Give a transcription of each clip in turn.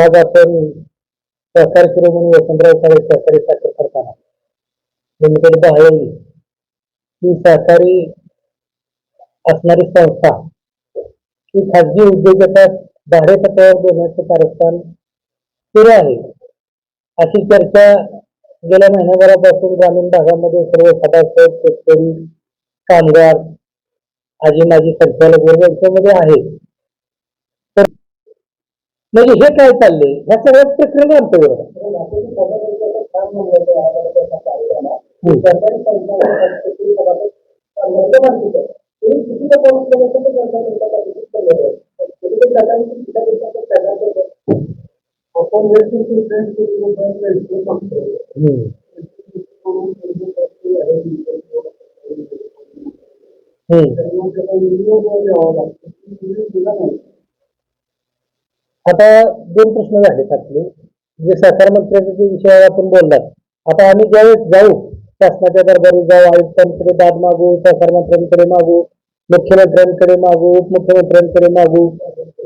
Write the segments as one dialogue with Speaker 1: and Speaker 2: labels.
Speaker 1: आज आपण सहकार शिरोमणी वसंतराव काळे सहकारी साखर कारखाना लिमिटेड बाहेरली ही सहकारी असणारी संस्था ही खाजगी उद्योजकास बाहेर तत्वावर देण्याचं कारस्थान सुरू आहे. अशी चर्चा गेल्या महिन्याभरापासून ग्रामीण भागामध्ये सर्व सभासद शेतकरी कामगार आजी माजी संचालक वर्ग यांच्यामध्ये आहे. म्हणजे हे काय चाललंय? ह्या सगळ्या प्रक्रिया आमच्या बरोबर हम्म. हम्म. आता दोन प्रश्न झाले आपले जे सहकार मंत्र्याचे जे विषयावर आपण बोललात आता आम्ही ज्यावेळेस जाऊ शासनाच्या दरबारी जाऊ आयुक्तांकडे दाद मागू सहकार मंत्र्यांकडे मागू मुख्यमंत्र्यांकडे मागू उपमुख्यमंत्र्यांकडे मागू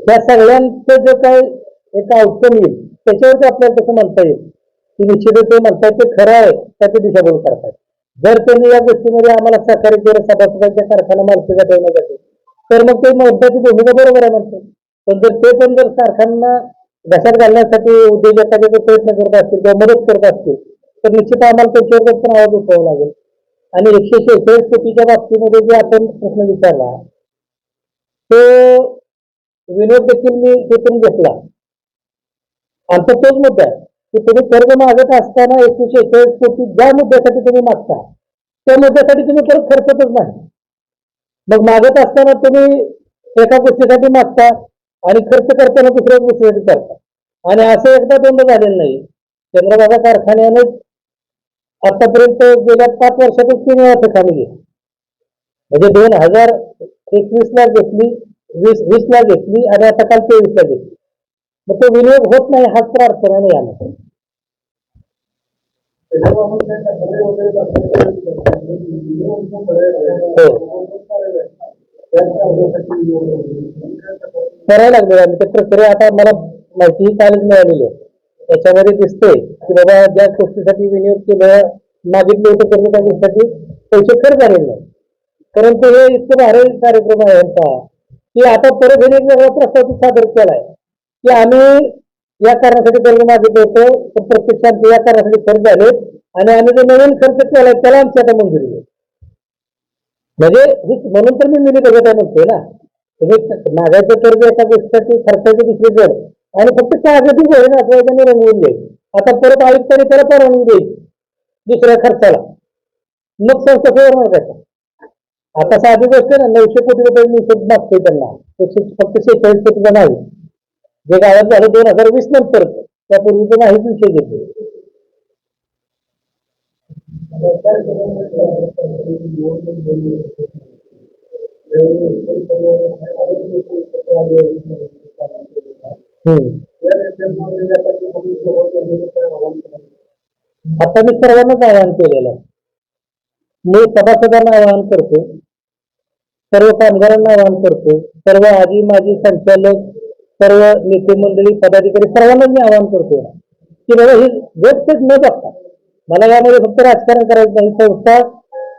Speaker 1: या सगळ्यांचं जे काय एक आउटकम येईल त्याच्यावरती आपल्याला तसं म्हणता येईल? की निश्चितच ते म्हणतात ते खरं आहे त्याची दिशाभूल करतात जर त्यांनी या गोष्टीमध्ये आम्हाला सहकार्य केलं सभासदांच्या कारखाना मालकीचा ठेवण्यासाठी तर मग ते महत्वाची भूमिका बरोबर आहे म्हणतात. पण जर ते पण जर कारखाना घशात घालण्यासाठी उद्योजकाचे जर प्रयत्न करत असतील किंवा मदत करत असतील तर निश्चित आम्हाला त्यांच्यावर पण आवाज उठवावा लागेल. आणि एकशे शेहेचाळीस कोटीच्या बाबतीमध्ये जे आपण प्रश्न विचारला तो विनोद देखील मी तिथून घेतला. आमचा तोच मुद्दा आहे की तुम्ही कर्ज मागत असताना एकशे शेहेचाळीस कोटी ज्या मुद्द्यासाठी तुम्ही मागता त्या मुद्द्यासाठी तुम्ही परत खर्चतच नाही. मग मागत असताना तुम्ही एका गोष्टीसाठी मागता आणि खर्च करताना दुसऱ्या गोष्टीसाठी करतात आणि असं एकदा दोनदा झालेलं नाही. चंद्रबाबा कारखान्याने आतापर्यंत गेल्या पाच वर्षातच तीन वेळा ठिकाणी घेतली. म्हणजे दोन हजार एकवीस ला घेतली वीस वीस ला घेतली आणि आता काल तेवीस ला घेतली. मग तो विनियोग होत नाही हाच तर अडचण यामध्ये हो. करायला लागलो आम्ही ते प्रक्रिया आता मला माहिती ही कालच मिळालेली आहे. त्याच्यामध्ये दिसते की बाबा ज्या गोष्टीसाठी विनियोग केलं मागितलं होतं कर्ज त्या गोष्टीसाठी पैसे खर्च झालेले नाही. परंतु हे इतकं भारी कार्यक्रम आहे यांचा की आता परत हे एक वेगळा प्रस्ताव सादर केलाय की आम्ही या कारणासाठी कर्ज मागितलं होतं पण प्रत्यक्षात या कारणासाठी खर्च झाले आणि आम्ही जो नवीन खर्च केलाय त्याला आमची आता मंजुरी म्हणजे म्हणून तर मी मिली बघत आहे म्हणतोय ना. मागायचं कर्ज एका गोष्टीसाठी खर्चाचं दुसरे जर आणि फक्त कागदी होईल असवायचं रंगवून घ्यायचं आता परत आयुक्तांनी त्याला परवानगी द्यायची दुसऱ्या खर्चाला. मग संस्था सुधारणार त्याचा आता साधी गोष्ट ना नऊशे कोटी रुपये मी हिशोब मागतोय त्यांना. एकशे फक्त शेहेचाळीस कोटीचा नाही जे गावात झालं दोन हजार वीस नंतर त्यापूर्वी त्यापूर्वीचं नाहीच विषय घेतो हम्म. आता मी सर्वांनाच आवाहन केलेलं आहे. मी सभासदांना आवाहन करतो. सर्व कामगारांना आवाहन करतो. सर्व आजी माजी संचालक सर्व नेते मंडळी पदाधिकारी सर्वांना मी आवाहन करतो. की बाबा हे वेबसाईट न बघता मला यामध्ये फक्त राजकारण करायचं नाही संस्था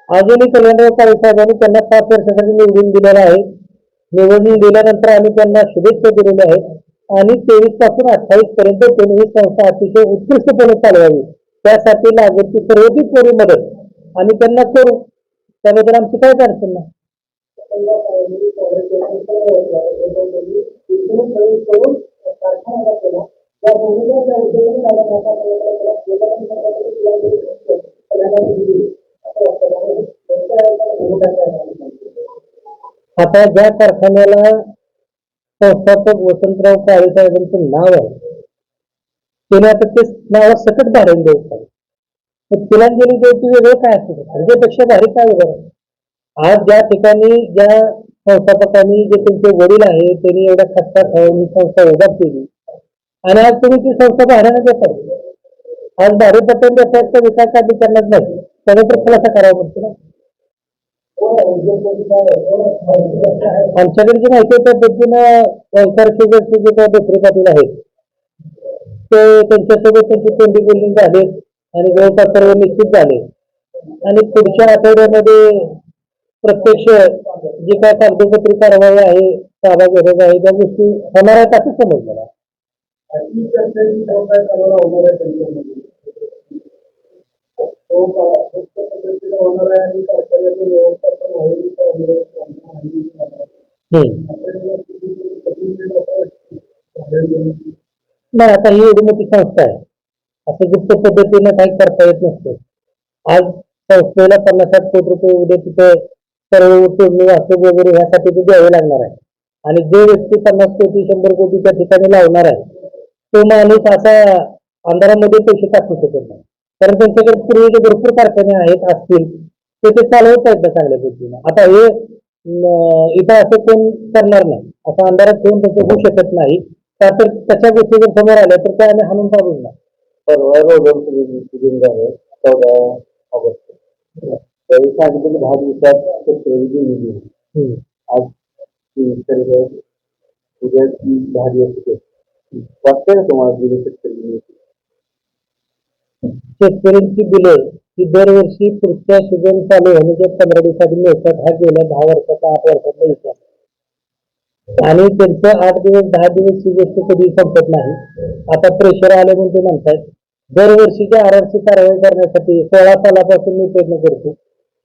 Speaker 1: अजूनही कल्याणराव काळे साहेबांनी त्यांना पाच वर्षासाठी निवडून दिलेलं आहे. निवडून दिल्यानंतर आम्ही त्यांना शुभेच्छा दिलेल्या आहेत. आणि तेवीसपासून अठ्ठावीस पर्यंत त्यांनी ही संस्था अतिशय उत्कृष्टपणे चालवावी. त्यासाठी लागेल ती सर्वोचित मदत? आम्ही त्यांना करू. त्याबद्दल आमची काय अडचण नाही. आता ज्या कारखान्याला संस्थापक वसंतराव काळे साहेबांचं नाव आहे त्याने आता ते नाव सकट भाडून द्यायचं मग तिलांजली द्यायची वेगळं काय असतं त्याच्यापेक्षा भारी काय वेगळं आज ज्या ठिकाणी ज्या संस्थापकांनी जे त्यांचे वडील आहे त्यांनी एवढ्या खट्टा खाऊन ही संस्था उभा केली. आणि आज तुम्ही ती संस्था भाड्याने देतात आज भारी पट्टन देतात तर विकास काही करणार नाही त्याने तर खुलासा करावा पडतो ना. आमच्याकडे जी माहिती आहे त्या पद्धतीनं ओंकार जे काही दुसरे पाटील आहेत ते त्यांच्यासोबत त्यांची तोंडी बोलणी झाले आणि जवळपास सर्व निश्चित झाले. आणि पुढच्या आठवड्यामध्ये प्रत्यक्ष जे काय कागदपत्री कारवाई आहे ताबा गरज आहे त्या गोष्टी होणार आहेत असं समजलं
Speaker 2: नाही.
Speaker 1: आता ही एवढी मोठी संस्था आहे. असं गुप्त पद्धतीने काही करता येत नसतं. आज संस्थेला पन्नास साठ कोटी रुपये उद्या तिथे सर्व तोडणी वाहतूक वगैरे ह्यासाठी ते द्यावे लागणार आहे. आणि जो व्यक्ती पन्नास कोटी शंभर कोटी त्या ठिकाणी लावणार आहे तो माणूस असा अंधारामध्ये पैसे टाकू शकत नाही. कारण त्यांच्याकडे पूर्वीचे भरपूर कारखाने आहेत असतील ते ते चालवत आहेत ना चांगल्या पद्धतीनं. आता हे अं, इथं असं कोण करणार नाही. असं अंधारात ठेवून तसं होऊ शकत नाही. का तर त्याच्या गोष्टी जर समोर आल्या तर त्या आम्ही हाणून पाडून ना
Speaker 2: परवा झालं चौदा ऑगस्ट. त्यावेळी सांगितलं दहा दिवसात शेतकऱ्याची दिली
Speaker 1: हम्म.
Speaker 2: आज उद्या दहा दिवस होते वाटतंय का तुम्हाला दिली शेतकरी?
Speaker 1: शेतकऱ्यांची बिले ही दरवर्षी पुढच्या सीझन चालू होण्याच्या पंधरा दिवसांनी मिळतात. हा गेल्या दहा वर्षाचा आठ वर्षाचा इतिहास. आणि त्यांचं आठ दिवस दहा दिवस ही गोष्ट कधी संपत नाही. आता प्रेशर आले म्हणून ते म्हणतायत दरवर्षीच्या आरआरची कारवाई करण्यासाठी सोळा सालापासून मी प्रयत्न करतो.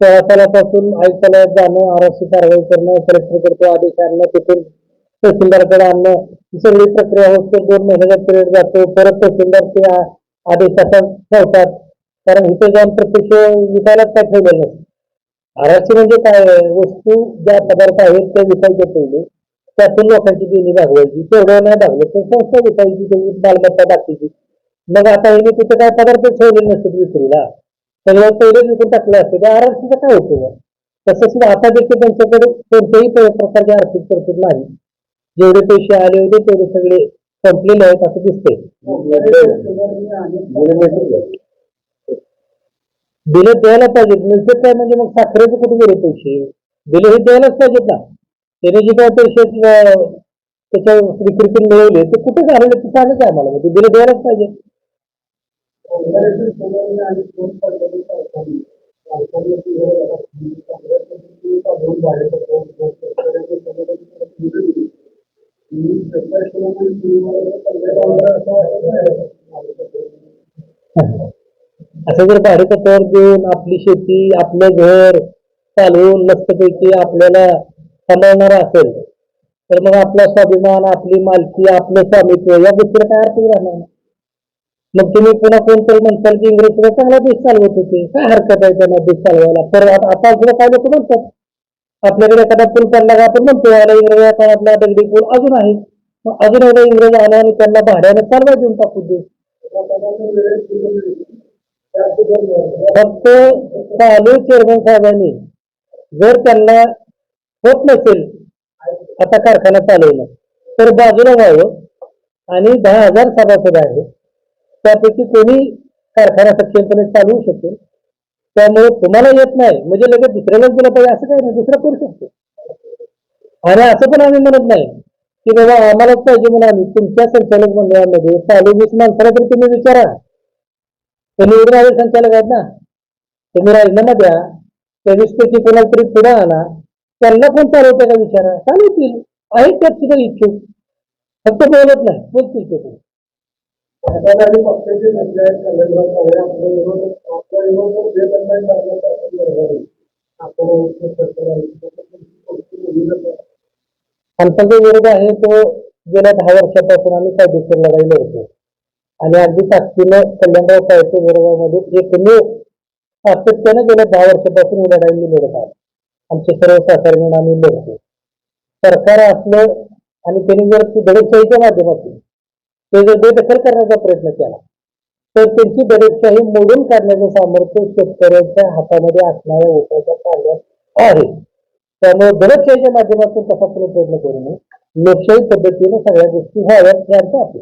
Speaker 1: सोळा सालापासून आयुक्तालयात जाणं आरआरची कारवाई करणं कलेक्टर करतो आदेश आणणं तिथून तहसीलदारकडे आणणं ही सगळी प्रक्रिया होते दोन महिन्याचा पिरियड जातो. परत तहसीलदार ते आ- आदेश असा ठेवतात. कारण इथे जाऊन प्रत्यक्ष विकायलाच काय ठेवलेलं नसतं आरआरसी म्हणजे काय वस्तू ज्या पदार्थ आहेत त्या विकायच्या पहिले त्यातून लोकांची देणी भागवायची. तेवढं नाही भागलं तर संस्था विकायची त्याची मालमत्ता टाकायची मग आता हे तिथे काय पदार्थ ठेवले नसतील विक्रीला. सगळं पहिलेच विकून टाकलं असतं. त्या आरआरसीचा काय होतं तसंच आता देखील त्यांच्याकडे कोणत्याही प्रकारची आर्थिक तरतूद नाही. जेवढे पैसे आले होते तेवढे सगळे संपलेले आहेत असं दिसते बिलं द्यायला पाहिजेत मिळतं काय? म्हणजे मग साखरेचे कुठे गेले पैसे? बिलं हे द्यायलाच पाहिजेत ना. त्याने जे काय पैसे अं, त्याच्या विक्रीतून मिळवले ते कुठे घालवले ते सांगत आहे मला म्हणजे बिलं द्यायलाच पाहिजे असं जर भाडे देऊन आपली शेती आपलं घर चालवून मस्तपैकी आपल्याला सांभाळणार असेल तर मग आपला स्वाभिमान आपली मालकी आपलं स्वामित्व या गोष्टीला काय अर्थ राहणार? मग तुम्ही पुन्हा कोणतरी म्हणताल की इंग्रज सुद्धा चांगला देश चालवत होते. काय हरकत आहे त्यांना देश चालवायला? तर आता सुद्धा काय लोक म्हणतात? आपल्याकडे एखादा पूल पडला का आपण म्हणतो याला इंग्रज काळातला दगडी पूल अजून आहे. मग अजून एवढा इंग्रज आला आणि त्यांना भाड्याने चालवा देऊन टाकू दे फक्त चालू चेअरमन साहेबांनी जर त्यांना होत नसेल आता कारखाना चालवला तर बाजूला व्हावं आणि दहा हजार सभासद आहे त्यापैकी कोणी कारखाना सक्षमपणे चालवू शकेल त्यामुळे तुम्हाला येत नाही. म्हणजे लगेच दुसऱ्यालाच दिलं पाहिजे असं काही नाही दुसरं करू शकतो. आणि असं पण आम्ही म्हणत नाही की बाबा आम्हालाच पाहिजे म्हणून आम्ही तुमच्या संचालक मंडळामध्ये चालू वीस माणसाला तर तुम्ही विचारा. ते निवडून आले संचालक आहेत ना तुम्ही राजीनामा द्या त्या वीस पैकी कोणाला तरी पुढे आला त्यांना कोण चालवते का विचारा? चालवतील आहेत त्यात सुद्धा इच्छुक फक्त बोलत नाही. बोलतील ते पण.
Speaker 2: विरोध आहे
Speaker 1: आमचा जो विरोध आहे तो गेल्या दहा वर्षापासून आम्ही कायदेशीर लढाई लढतो आणि अगदी ताकदीनं कल्याणराव काळेच्या विरोधामध्ये एकमेव सातत्यानं गेल्या दहा वर्षापासून ही लढाई मी लढत आहे. आमचे सर्व सहकार्यांना आम्ही लढतो. सरकार असलं आणि त्यांनी जर ती दडपशाहीच्या माध्यमातून ते जर बेदखल करण्याचा प्रयत्न केला तर त्यांची दडपशाही मोडून काढण्याचं सामर्थ्य शेतकऱ्यांच्या हातामध्ये असणाऱ्या उपायाच्या कार्यात आहे. त्यामुळे दडपशाहीच्या माध्यमातून तसा प्रयत्न करू नये. लोकशाही पद्धतीने सगळ्या गोष्टी व्हाव्यात हे आमचं आपलं